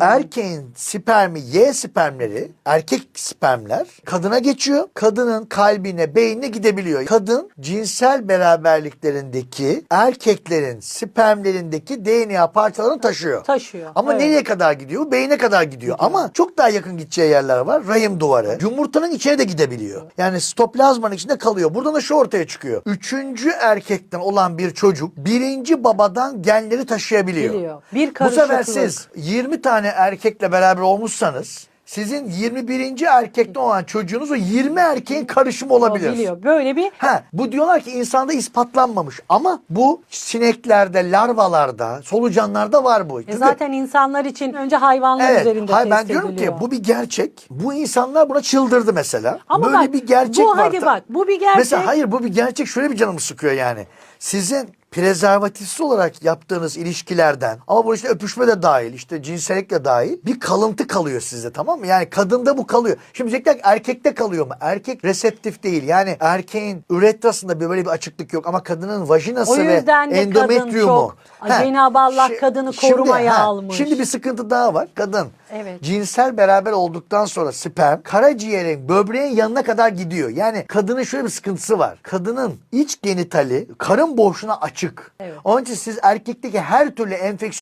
Erkeğin spermi Y spermleri, erkek spermler kadına geçiyor. Kadının kalbine, beynine gidebiliyor. Kadın cinsel beraberliklerindeki erkeklerin spermlerindeki DNA parçalarını taşıyor. Taşıyor. Ama Evet. nereye kadar gidiyor? Beyne kadar gidiyor. Ama çok daha yakın gideceği yerler var. Rahim duvarı. Yumurtanın içine de gidebiliyor. Yani stoplazmanın içinde kalıyor. Buradan da şu ortaya çıkıyor. Üçüncü erkekten olan bir çocuk birinci babadan genleri taşıyabiliyor. Biliyor. Bir Bu sefer karışıklık. siz 20 tane erkekle beraber olmuşsanız sizin 21. erkekte olan çocuğunuz o 20 erkeğin karışımı olabilir. biliyor. Böyle bir Ha, bu diyorlar ki insanda ispatlanmamış ama bu sineklerde, larvalarda, solucanlarda var bu. e, Çünkü- zaten insanlar için önce hayvanlar Evet. üzerinde Hayır, ben test diyorum ediliyor. ki bu bir gerçek. Bu insanlar buna çıldırdı mesela. Ama Böyle bak, bir gerçek bu var. hadi bak, bu bir gerçek. Mesela hayır bu bir gerçek. Şöyle bir canımı sıkıyor yani. Sizin prezervatifsiz olarak yaptığınız ilişkilerden ama bu işte öpüşme de dahil işte cinsellik de dahil bir kalıntı kalıyor sizde tamam mı? Yani kadında bu kalıyor. Şimdi diyecekler erkekte kalıyor mu? Erkek reseptif değil. Yani erkeğin üretrasında bir böyle bir açıklık yok ama kadının vajinası O ve yüzden de kadın endometriyumu. çok- Ay, Cenab-ı Allah kadını şimdi, korumaya ha, almış. Şimdi bir sıkıntı daha var. Kadın Evet. cinsel beraber olduktan sonra sperm karaciğerin böbreğin yanına kadar gidiyor. Yani kadının şöyle bir sıkıntısı var. Kadının iç genitali karın boşluğuna açık. Evet. Onun için siz erkekteki her türlü enfeksiyon